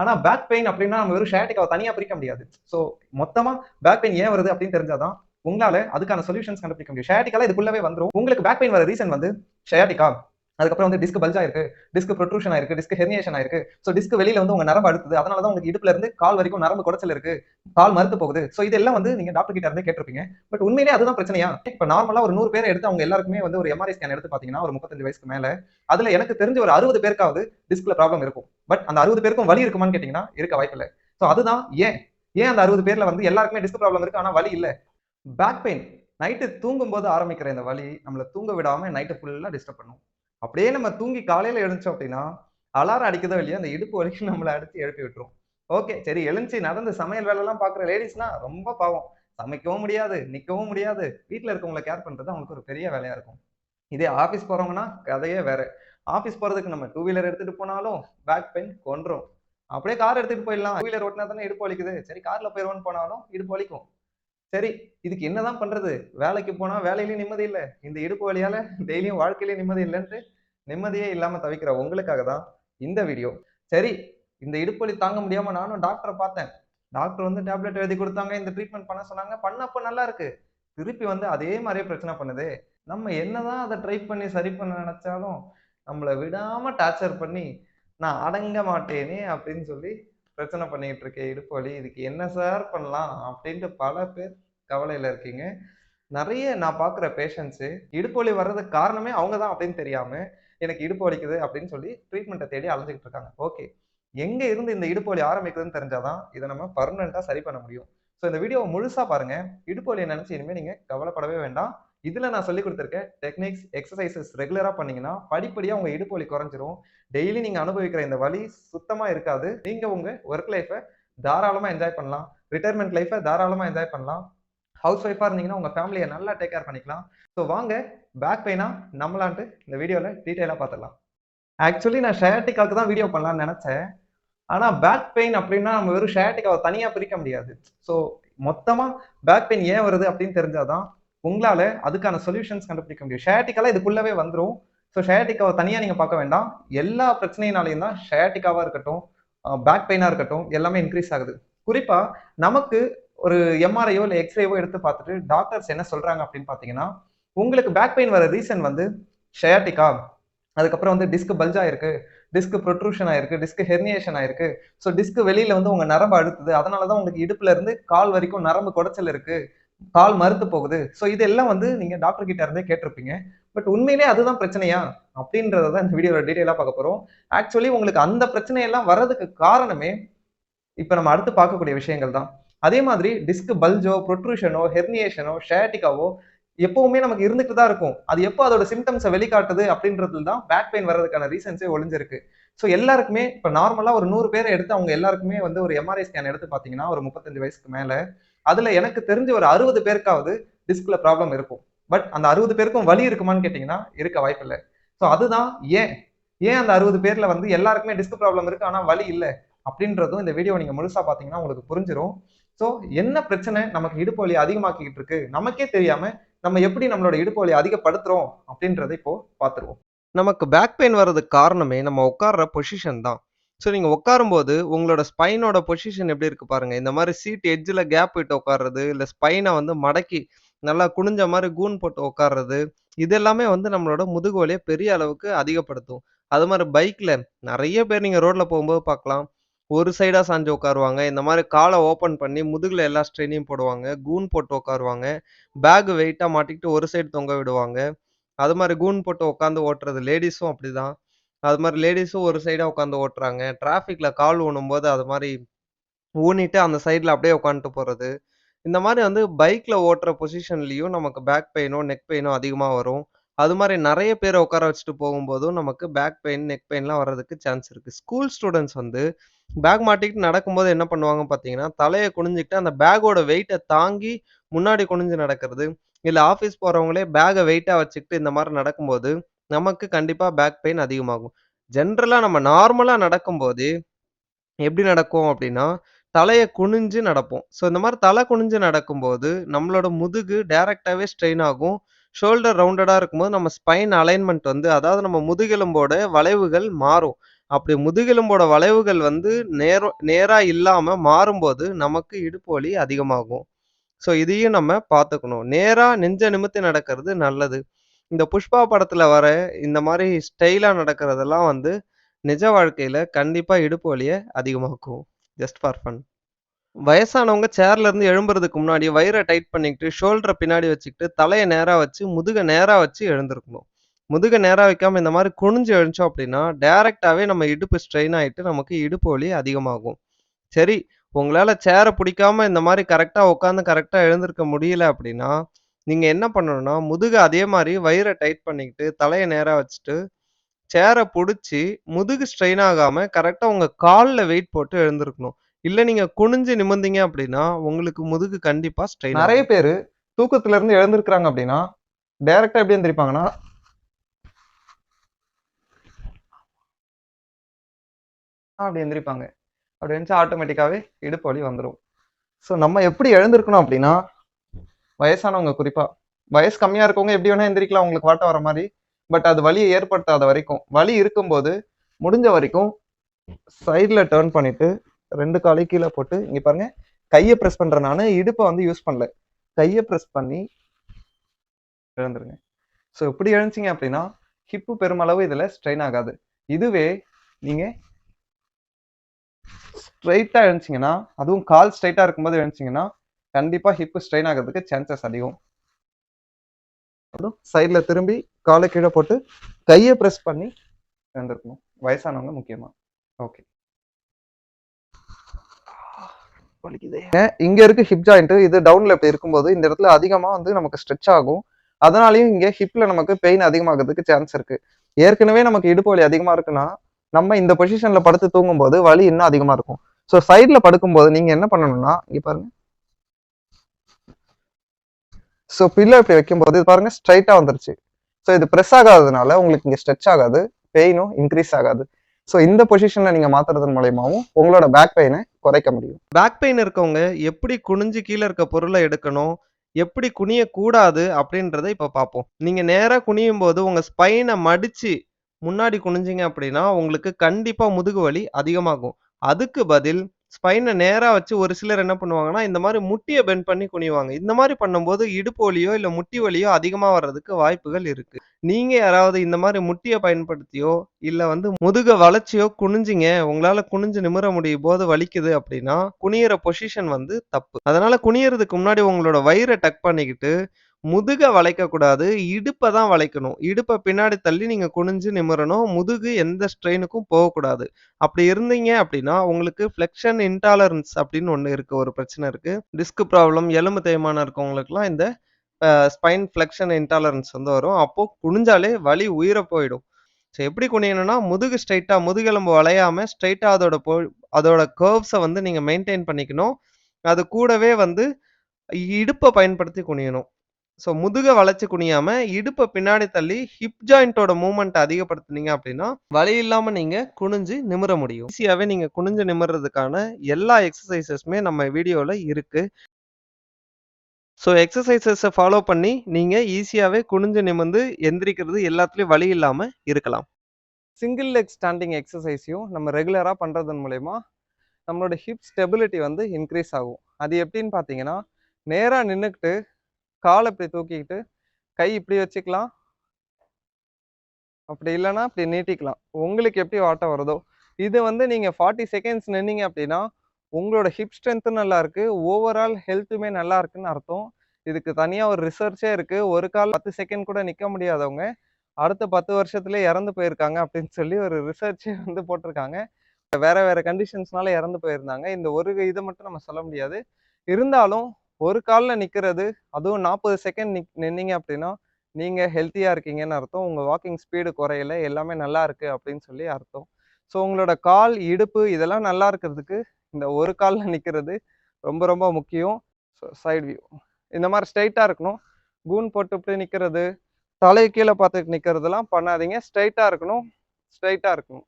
ஆனா back pain அப்படின்னா நம்ம வெறும் ஷேட்டிக்காவை தனியா பிரிக்க முடியாது. ஸோ மொத்தமா பேக் பெயின் ஏன் வருது அப்படின்னு தெரிஞ்சாதான் உங்களால அதுக்கான சொல்யூஷன்ஸ் கண்டுபிடிக்க முடியும். ஷேட்டிக்கால இதுக்குள்ளவே வந்துரும். உங்களுக்கு பேக் பெயின் வர ரீசன் வந்து ஷேட்டிக்கா அதுக்கப்புறம் வந்து டிஸ்க் பல்ஜா இருக்கு டிஸ்க் ப்ரொட்ரூஷன் ஆயிருக்கு டிஸ்க் ஹெர்னியேஷன் ஆயிருக்கு. ஸோ டிஸ்க் வெளியில வந்து உங்க நரம்பு அடுத்தது அதனால தான் உங்களுக்கு இடுப்புல இருந்து கால் வரைக்கும் நரம்பு குடைச்சல் இருக்கு. கால் மறுத்து போகுது. ஸோ இதெல்லாம் வந்து நீங்க டாக்டர் கிட்ட இருந்தே கேட்டிருப்பீங்க. பட் உண்மையிலே அதுதான் பிரச்சனையா? இப்போ நார்மலா ஒரு நூறு பேர் எடுத்து அவங்க எல்லாருக்குமே வந்து ஒரு எம்ஆர்ஐ ஸ்கேன் எடுத்து பாத்தீங்கன்னா ஒரு முப்பத்தஞ்சு வயசுக்கு மேல அதுல எனக்கு தெரிஞ்ச ஒரு அறுபது பேருக்காவது டிஸ்க்ல ப்ராப்ளம் இருக்கும். பட் அந்த அறுபது பேருக்கும் வலி இருக்குமான்னு கேட்டீங்கன்னா இருக்க வாய்ப்பில்லை ஸோ அதுதான் ஏன்? ஏன் அந்த அறுபது பேர்ல வந்து எல்லாருக்குமே டிஸ்க் ப்ராப்ளம் இருக்கு ஆனா வலி இல்லை? பேக் பெயின் நைட்டு தூங்கும் போது ஆரம்பிக்கிற இந்த வலி நம்மளை தூங்க விடாம நைட்டு ஃபுல்லாக டிஸ்டர்ப் பண்ணும். அப்படியே நம்ம தூங்கி காலையில எழுந்தோம் அப்படின்னா அலாரம் அடிக்கதோ இல்லையோ அந்த இடுப்பு வலிக்கு நம்மளை அடிச்சு எழுப்பி விட்டுரும். ஓகே சரி எழுந்துச்சு நடந்து சமையல் வேலைலாம் பார்க்குற லேடிஸ்னா ரொம்ப பாவம். சமைக்கவும் முடியாது நிற்கவும் முடியாது. வீட்டில் இருக்கவங்களை கேர் பண்ணுறது அவங்களுக்கு ஒரு பெரிய வேலையாக இருக்கும். இதே ஆஃபீஸ் போகிறவங்கன்னா கதையே வேறு. ஆஃபீஸ் போகிறதுக்கு நம்ம டூ வீலர் எடுத்துகிட்டு போனாலும் பேக் பெயின் கொன்றும். அப்படியே கார் எடுத்துகிட்டு போயிடலாம். டூ வீலர் ஓட்டினா தானே இடுப்பு வலிக்குது. சரி காரில் போயிடுவோன்னு போனாலும் இடுப்பு வலிக்கும். சரி இதுக்கு என்னதான் பண்ணுறது வேலைக்கு போனால் வேலையிலையும் நிம்மதி இல்லை. இந்த இடுப்பு வழியால் டெய்லியும் வாழ்க்கையிலேயே நிம்மதி இல்லைன்ட்டு நிம்மதியே இல்லாம தவிக்கிற உங்களுக்காக தான் இந்த வீடியோ சரி இந்த இடுப்பு வலி தாங்க முடியாம நானும் டாக்டரை பார்த்தேன். டாக்டர் வந்து டேப்லெட் எழுதி கொடுத்தாங்க இந்த ட்ரீட்மெண்ட் பண்ண சொன்னாங்க. பண்ணப்ப நல்லா இருக்கு. திருப்பி வந்து அதே மாதிரியே பிரச்சனை பண்ணுது. நம்ம என்னதான் அதை ட்ரை பண்ணி சரி பண்ண நினைச்சாலும் நம்மளை விடாம டார்ச்சர் பண்ணி நான் அடங்க மாட்டேனே அப்படின்னு சொல்லி பிரச்சனை பண்ணிட்டு இருக்கேன் இடுப்பு வலி இதுக்கு என்ன சார் பண்ணலாம் அப்படின்ட்டு பல பேர் கவலையில இருக்கீங்க. நிறைய நான் பார்க்குற பேஷண்ட்ஸு இடுப்பு வலி வர்றதுக்கு காரணமே அவங்க தான் அப்படின்னு தெரியாம எனக்கு இடுப்பு வலிக்குது அப்படின்னு சொல்லி ட்ரீட்மெண்ட்டை தேடி அலைஞ்சிக்கிட்டு இருக்காங்க. ஓகே எங்க இருந்து இந்த இடுப்பு வலி ஆரம்பிக்குதுன்னு தெரிஞ்சாதான் இதை நம்ம பர்மனண்டா சரி பண்ண முடியும். ஸோ இந்த வீடியோவை முழுசா பாருங்க. இடுப்பு வலியை நினைச்சு இனிமேல் நீங்க கவலைப்படவே வேண்டாம். இதுல நான் சொல்லி கொடுத்துருக்க டெக்னிக்ஸ் எக்ஸசைசஸ் ரெகுலரா பண்ணீங்கன்னா படிப்படியா உங்க இடுப்பு வலி குறைஞ்சிரும். டெய்லி நீங்க அனுபவிக்கிற இந்த வலி சுத்தமா இருக்காது. நீங்க உங்க ஒர்க் லைஃபை தாராளமா என்ஜாய் பண்ணலாம். ரிட்டையர்மெண்ட் லைஃபை தாராளமா என்ஜாய் பண்ணலாம். ஹவுஸ் ஒய்ஃபாக இருந்தீங்கன்னா உங்கள் ஃபேமிலியை நல்லா டேக் கேர் பண்ணிக்கலாம். ஸோ வாங்க பேக் பெயினாக நம்மளான்ட்டு இந்த வீடியோவில் டீட்டெயிலாக பார்த்துடலாம். ஆக்சுவலி நான் ஷேட்டிக்காவுக்கு தான் வீடியோ பண்ணலாம்னு நினச்சேன். ஆனால் பேக் பெயின் அப்படின்னா நம்ம வெறும் ஷேட்டிக்காவை தனியாக பிரிக்க முடியாது. ஸோ மொத்தமாக பேக் பெயின் ஏன் வருது அப்படின்னு தெரிஞ்சாதான் உங்களால் அதுக்கான சொல்யூஷன்ஸ் கண்டுபிடிக்க முடியும். ஷேட்டிக்கால இதுக்குள்ளவே வந்துடும் ஸோ ஷேட்டிக்காவை தனியாக நீங்கள் பார்க்க வேண்டாம். எல்லா பிரச்சனையினாலையும் தான் ஷேட்டிக்காவா இருக்கட்டும் பேக் பெயினாக இருக்கட்டும் எல்லாமே இன்க்ரீஸ் ஆகுது. குறிப்பாக நமக்கு ஒரு எம்ஆர்ஐயோ இல்லை எக்ஸ்ரேவோ எடுத்து பார்த்துட்டு டாக்டர்ஸ் என்ன சொல்றாங்க அப்படின்னு பார்த்தீங்கன்னா உங்களுக்கு பேக் பெயின் வர ரீசன் வந்து ஷயாட்டிக்கா அதுக்கப்புறம் வந்து டிஸ்க் பல்ஜ் ஆயிருக்கு டிஸ்க் ப்ரொட்ரூஷன் ஆயிருக்கு டிஸ்க் ஹெர்னியேஷன் ஆயிருக்கு. ஸோ டிஸ்க் வெளியில வந்து உங்க நரம்பு அடுத்துது அதனால தான் உங்களுக்கு இடுப்புல இருந்து கால் வரைக்கும் நரம்பு குடைச்சல் இருக்கு. கால் மறுத்து போகுது. ஸோ இதெல்லாம் வந்து நீங்க டாக்டர் கிட்ட இருந்தே கேட்டிருப்பீங்க. பட் உண்மையிலே அதுதான் பிரச்சனையா? அப்படின்றத தான் இந்த வீடியோல டீட்டெயிலாக பார்க்க போறோம். ஆக்சுவலி உங்களுக்கு அந்த பிரச்சனையெல்லாம் வர்றதுக்கு காரணமே இப்போ நம்ம அடுத்து பார்க்கக்கூடிய விஷயங்கள் தான். அதே மாதிரி டிஸ்க் பல்ஜோ ப்ரொட்ரூஷனோ ஹெர்னியேஷனோ ஷேட்டிக்காவோ எப்பவுமே நமக்கு இருந்துட்டு தான் இருக்கும். அது எப்போ அதோட சிம்டம்ஸை வெளிக்காட்டுது அப்படின்றதுல தான் பேக் பெயின் வர்றதுக்கான ரீசன்ஸே ஒளிஞ்சிருக்கு. ஸோ எல்லாருக்குமே இப்போ நார்மலாக ஒரு நூறு பேரை எடுத்து அவங்க எல்லாருக்குமே வந்து ஒரு எம்ஆர்ஐ ஸ்கேன் எடுத்து பார்த்தீங்கன்னா ஒரு முப்பத்தஞ்சு வயசுக்கு மேலே அதில் எனக்கு தெரிஞ்ச ஒரு அறுபது பேருக்காவது டிஸ்கில் ப்ராப்ளம் இருக்கும். பட் அந்த அறுபது பேருக்கும் வலி இருக்குமான்னு கேட்டிங்கன்னா இருக்க வாய்ப்பில்லை ஸோ அதுதான் ஏன்? ஏன் அந்த அறுபது பேரில் வந்து எல்லாருக்குமே டிஸ்க் ப்ராப்ளம் இருக்குது ஆனால் வலி இல்லை? அப்படின்றதும் இந்த வீடியோ நீங்கள் முழுசாக பார்த்தீங்கன்னா உங்களுக்கு புரிஞ்சிடும் ஸோ என்ன பிரச்சனை? நமக்கு இடுப்பு வலி அதிகமாக்கிட்டு இருக்கு நமக்கே தெரியாம நம்ம எப்படி நம்மளோட இடுப்பு வழியை அதிகப்படுத்துறோம் அப்படின்றத இப்போ பார்த்துருவோம். நமக்கு பேக் பெயின் வர்றதுக்கு காரணமே நம்ம உட்கார்ற பொசிஷன் தான். ஸோ நீங்கள் உட்காரும்போது உங்களோட ஸ்பைனோட பொசிஷன் எப்படி இருக்கு பாருங்க. இந்த மாதிரி சீட் எட்ஜில் கேப் விட்டு உட்கார்றது இல்லை ஸ்பைனை வந்து மடக்கி நல்லா குனிஞ்ச மாதிரி கூன் போட்டு உட்கார்றது இது எல்லாமே வந்து நம்மளோட முதுகு வலியை பெரிய அளவுக்கு அதிகப்படுத்தும். அது மாதிரி பைக்கில் நிறைய பேர் நீங்கள் ரோட்டில் போகும்போது பார்க்கலாம். ஒரு சைடா சாஞ்சு உட்காருவாங்க. இந்த மாதிரி காலை ஓப்பன் பண்ணி முதுகுல எல்லா ஸ்ட்ரெயினையும் போடுவாங்க. கூன் போட்டு உட்காருவாங்க. பேக் வெயிட்டா மாட்டிக்கிட்டு ஒரு சைடு தொங்க விடுவாங்க. அது மாதிரி கூன் போட்டு உட்காந்து ஓட்டுறது லேடிஸும் அப்படிதான். அது மாதிரி லேடிஸும் ஒரு சைடா உட்காந்து ஓட்டுறாங்க. டிராஃபிக்ல கால் ஊனும்போது அது மாதிரி ஊனிட்டு அந்த சைடில் அப்படியே உட்காந்துட்டு போறது. இந்த மாதிரி வந்து பைக்ல ஓட்டுற பொசிஷன்லயும் நமக்கு பேக் பெயினோ நெக் பெயினோ அதிகமாக வரும். அது மாதிரி நிறைய பேரை உட்கார வச்சுட்டு போகும்போதும் நமக்கு பேக் பெயின் நெக் பெயின்லாம் வர்றதுக்கு சான்ஸ் இருக்கு. ஸ்கூல் ஸ்டூடெண்ட்ஸ் வந்து பேக் மாட்டிக்கிட்டு நடக்கும்போது என்ன பண்ணுவாங்க பார்த்தீங்கன்னா தலையை குனிஞ்சிக்கிட்டு அந்த பேக்கோட வெயிட்டை தாங்கி முன்னாடி குனிஞ்சு நடக்கிறது. இல்லை ஆஃபீஸ் போகிறவங்களே பேகை வெயிட்டாக வச்சுக்கிட்டு இந்த மாதிரி நடக்கும்போது நமக்கு கண்டிப்பாக பேக் பெயின் அதிகமாகும். ஜென்ரலாக நம்ம நார்மலாக நடக்கும்போது எப்படி நடக்கும் அப்படின்னா தலையை குனிஞ்சு நடப்போம். ஸோ இந்த மாதிரி தலை குனிஞ்சு நடக்கும்போது நம்மளோட முதுகு டைரெக்டாகவே ஸ்ட்ரெயின் ஆகும். ஷோல்டர் ரவுண்டடாக இருக்கும்போது நம்ம ஸ்பைன் அலைன்மெண்ட் வந்து அதாவது நம்ம முதுகெலும்போட வளைவுகள் மாறும். அப்படி முதுகெலும்போட வளைவுகள் வந்து நேரம் நேராக இல்லாமல் மாறும்போது நமக்கு இடுப்பு வலி அதிகமாகும். ஸோ இதையும் நம்ம பார்த்துக்கணும். நேராக நெஞ்ச நிமித்தி நடக்கிறது நல்லது. இந்த புஷ்பா படத்தில் வர இந்த மாதிரி ஸ்டைலாக நடக்கிறதெல்லாம் வந்து நிஜ வாழ்க்கையில் கண்டிப்பாக இடுப்பு வலியை அதிகமாக்கும். Just for fun. வயசானவங்க சேர்லேருந்து எழும்புறதுக்கு முன்னாடி வயிறை டைட் பண்ணிக்கிட்டு, ஷோல்டரை பின்னாடி வச்சுக்கிட்டு, தலையை நேராக வச்சு, முதுக நேராக வச்சு எழுந்திருக்கணும். முதுக நேரா வைக்காம இந்த மாரி குனிஞ்சு எழுந்தோம் அப்படின்னா, டைரக்ட்டாவே நம்ம இடுப்பு ஸ்ட்ரெயின் ஆயிட்டு நமக்கு இடுப்பு வலி அதிகமாகும். சரி, உங்களால சேர புடிக்காம இந்த மாரி கரெக்ட்டா உட்கார்ந்து கரெக்ட்டா எழுந்திருக்க முடியல அப்படின்னா, நீங்க என்ன பண்ணணும்னா, முதுக அதே மாரி வயிற டைட் பண்ணிக்கிட்டு, தலைய நேரா வச்சுட்டு, சேர புடிச்சு, முதுகு ஸ்ட்ரெயின் ஆகாம கரெக்ட்டா உங்க கால்ல வெயிட் போட்டு எழுந்திருக்கணும். இல்ல நீங்க குனிஞ்சு நிமிர்ந்தீங்க அப்படின்னா, உங்களுக்கு முதுகு கண்டிப்பா ஸ்ட்ரெயின் நெறைய. பேரு தூக்கத்துல இருந்து எழுந்திருக்கிறாங்க அப்படின்னா, டைரக்ட்டா எப்படி எந்திரிப்பாங்கன்னா அப்படி எந்திரிப்பாங்க. அப்படி இருந்துச்சு ஆட்டோமேட்டிக்காகவே இடுப்பு வலி வந்துடும் ஸோ நம்ம எப்படி எழுந்திருக்கணும் அப்படின்னா, வயசானவங்க குறிப்பாக வயசு கம்மியாக இருக்கவங்க எப்படி வேணால் எந்திரிக்கலாம் உங்களுக்கு வாட்ட வர மாதிரி பட் அது வலியை ஏற்படுத்தாத வரைக்கும், வலி இருக்கும்போது முடிஞ்ச வரைக்கும் சைடில் டேர்ன் பண்ணிவிட்டு ரெண்டு காலையும் கீழே போட்டு, இங்கே பாருங்கள் கையை ப்ரெஸ் பண்றேன் நான் இடுப்பை வந்து யூஸ் பண்ணல. கையை ப்ரெஸ் பண்ணி எழுந்துருங்க. ஸோ இப்படி எழுந்துச்சிங்க அப்படின்னா, ஹிப்பு பெருமளவு இதில் ஸ்ட்ரெயின் ஆகாது. இதுவே நீங்கள் ஸ்ட்ரெயிட்டா எழுந்தீங்கன்னா, அதுவும் கால் ஸ்ட்ரெயிட்டா இருக்கும்போது எழுந்தீங்கன்னா, கண்டிப்பா ஹிப் ஸ்ட்ரெயின் ஆகுறதுக்கு சான்சஸ் அதிகம். அப்புறம் சைடுல திரும்பி கால கீழ போட்டு, கைய பிரஸ் பண்ணி எழுந்திருக்கணும். வயசானவங்க முக்கியமா. ஓகே. இங்க இருக்கு ஹிப் ஜாயிண்ட். இது டவுன்ல இப்படி இருக்கும்போது, இந்த இடத்துல அதிகமா வந்து நமக்கு ஸ்ட்ரெச் ஆகும். அதனாலயும் இங்க ஹிப்ல நமக்கு பெயின் அதிகமாகறதுக்கு சான்ஸ் இருக்கு. ஏற்கனவே நமக்கு இடுப்பு வலி அதிகமா இருக்குன்னா, நம்ம இந்த பொசிஷன்ல படுத்து தூங்கும்போது வலி இன்னும் அதிகமா இருக்கும். ஸோ சைடில் படுக்கும்போது நீங்கள் என்ன பண்ணணும்னா, இங்கே பாருங்கள் ஸோ பில்லோ இப்படி வைக்கும்போது இது பாருங்கள் ஸ்ட்ரைட்டாக வந்துருச்சு. ஸோ இது ப்ரெஸ் ஆகாததுனால உங்களுக்கு இங்கே ஸ்ட்ரெச் ஆகாது. பெயினும் இன்க்ரீஸ் ஆகாது. ஸோ இந்த பொசிஷனில் நீங்கள் மாத்துறதன் மூலயமாவும் உங்களோட பேக் பெயினை குறைக்க முடியும். பேக் பெயின் இருக்கவங்க எப்படி குனிஞ்சு கீழே இருக்க பொருளை எடுக்கணும், எப்படி குனியக்கூடாது அப்படின்றத இப்போ பார்ப்போம். நீங்கள் நேராக குனியும் போது உங்கள் ஸ்பைனை மடித்து முன்னாடி குனிஞ்சிங்க அப்படின்னா, உங்களுக்கு கண்டிப்பாக முதுகு வலி அதிகமாகும். அதுக்கு பதில் ஸ்பைனை நேராக வச்சு ஒரு சிலர் என்ன பண்ணுவாங்கன்னா, இந்த மாதிரி முட்டியை பெண்ட் பண்ணி குனிவாங்க. இந்த மாதிரி பண்ணும்போது இடுப்பு வலியோ, இல்லை முட்டி வலியோ அதிகமாக வர்றதுக்கு வாய்ப்புகள் இருக்குது நீங்கள் யாராவது இந்த மாதிரி முட்டியை பயன்படுத்தியோ, இல்லை வந்து முதுக வளர்ச்சியோ குனிஞ்சிங்க உங்களால் குனிஞ்சு நிமிர முடியும் போது வலிக்குது அப்படின்னா, குனியிற பொசிஷன் வந்து தப்பு. அதனால் குனியறதுக்கு முன்னாடி உங்களோட வயிறை டக் பண்ணிக்கிட்டு, முதுக வளைக்கக்கூடாது. இடுப்பை தான் வளைக்கணும். இடுப்பை பின்னாடி தள்ளி நீங்கள் குனிஞ்சு நிமிரணும். முதுகு எந்த ஸ்ட்ரெயினுக்கும் போகக்கூடாது. அப்படி இருந்தீங்க அப்படின்னா, உங்களுக்கு ஃப்ளெக்ஷன் இன்டாலரன்ஸ் அப்படின்னு ஒன்று இருக்குது ஒரு பிரச்சனை இருக்குது டிஸ்க் ப்ராப்ளம், எலும்பு தேய்மானம் இருக்கவங்களுக்குலாம் இந்த ஸ்பைன் ஃப்ளெக்ஷன் இன்டாலரன்ஸ் வந்து வரும். அப்போது குனிஞ்சாலே வலி உயிர போயிடும். ஸோ எப்படி குனியணும்னா, முதுகு ஸ்ட்ரைட்டாக முதுகெலும்பு வளையாமல் ஸ்ட்ரைட்டாக அதோட போ அதோட கர்வ்ஸை வந்து நீங்கள் மெயின்டைன் பண்ணிக்கணும். அது கூடவே வந்து இடுப்பை பயன்படுத்தி குனியணும். ஸோ முதுக வளைச்சு குனியாம, இடுப்பை பின்னாடி தள்ளி ஹிப் ஜாயிண்ட்டோட மூமெண்ட் அதிகப்படுத்துனீங்க அப்படின்னா, வலி இல்லாம நீங்க குனிஞ்சு நிமிர முடியும். ஈஸியாவே நீங்க குனிஞ்சு நிமிர்றதுக்கான எல்லா எக்ஸசைசஸுமே நம்ம வீடியோல இருக்கு. ஸோ எக்ஸசைசஸை ஃபாலோ பண்ணி, நீங்க ஈஸியாவே குனிஞ்சு நிமிர்ந்து எந்திரிக்கிறது எல்லாத்துலயும் வலி இல்லாம இருக்கலாம். சிங்கிள் லெக் ஸ்டாண்டிங் எக்ஸசைஸையும் நம்ம ரெகுலராக பண்ணுறதன் மூலயமா நம்மளோட ஹிப் ஸ்டெபிலிட்டி வந்து இன்க்ரீஸ் ஆகும். அது எப்படின்னு பார்த்தீங்கன்னா, நேராக நின்றுக்கிட்டு கால் இப்படி தூக்கிக்கிட்டு, கை இப்படி வச்சுக்கலாம். அப்படி இல்லைன்னா இப்படி நீட்டிக்கலாம். உங்களுக்கு எப்படி வாட்டம் வருதோ. இது வந்து நீங்கள் ஃபார்ட்டி செகண்ட்ஸ் நின்னீங்க அப்படின்னா, உங்களோட ஹிப் ஸ்ட்ரென்த்தும் நல்லா இருக்குது ஓவரால் ஹெல்த்துமே நல்லா இருக்குன்னு அர்த்தம். இதுக்கு தனியாக ஒரு ரிசர்ச்சே இருக்குது ஒரு கால் 10 செகண்ட் கூட நிற்க முடியாதவங்க, அடுத்த பத்து வருஷத்துலேயே இறந்து போயிருக்காங்க அப்படின்னு சொல்லி ஒரு ரிசர்ச்சே வந்து போட்டிருக்காங்க. வேறு வேறு கண்டிஷன்ஸ்னால இறந்து போயிருந்தாங்க. இந்த ஒரு இதை மட்டும் நம்ம சொல்ல முடியாது. இருந்தாலும் ஒரு காலில் நிற்கிறது அதுவும் 40 செகண்ட் நிக் நின்னீங்க அப்படின்னா, நீங்கள் ஹெல்த்தியாக இருக்கீங்கன்னு அர்த்தம். உங்கள் வாக்கிங் ஸ்பீடு குறையல. எல்லாமே நல்லா இருக்குது அப்படின்னு சொல்லி அர்த்தம். ஸோ உங்களோட கால், இடுப்பு இதெல்லாம் நல்லா இருக்கிறதுக்கு, இந்த ஒரு காலில் நிற்கிறது ரொம்ப ரொம்ப முக்கியம். So side view. இந்த மாதிரி ஸ்ட்ரைட்டாக இருக்கணும். கூன் போட்டு இப்படி நிற்கிறது தலை கீழே பார்த்துட்டு நிற்கிறதுலாம் பண்ணாதீங்க. ஸ்ட்ரைட்டாக இருக்கணும். ஸ்ட்ரைட்டாக இருக்கணும்.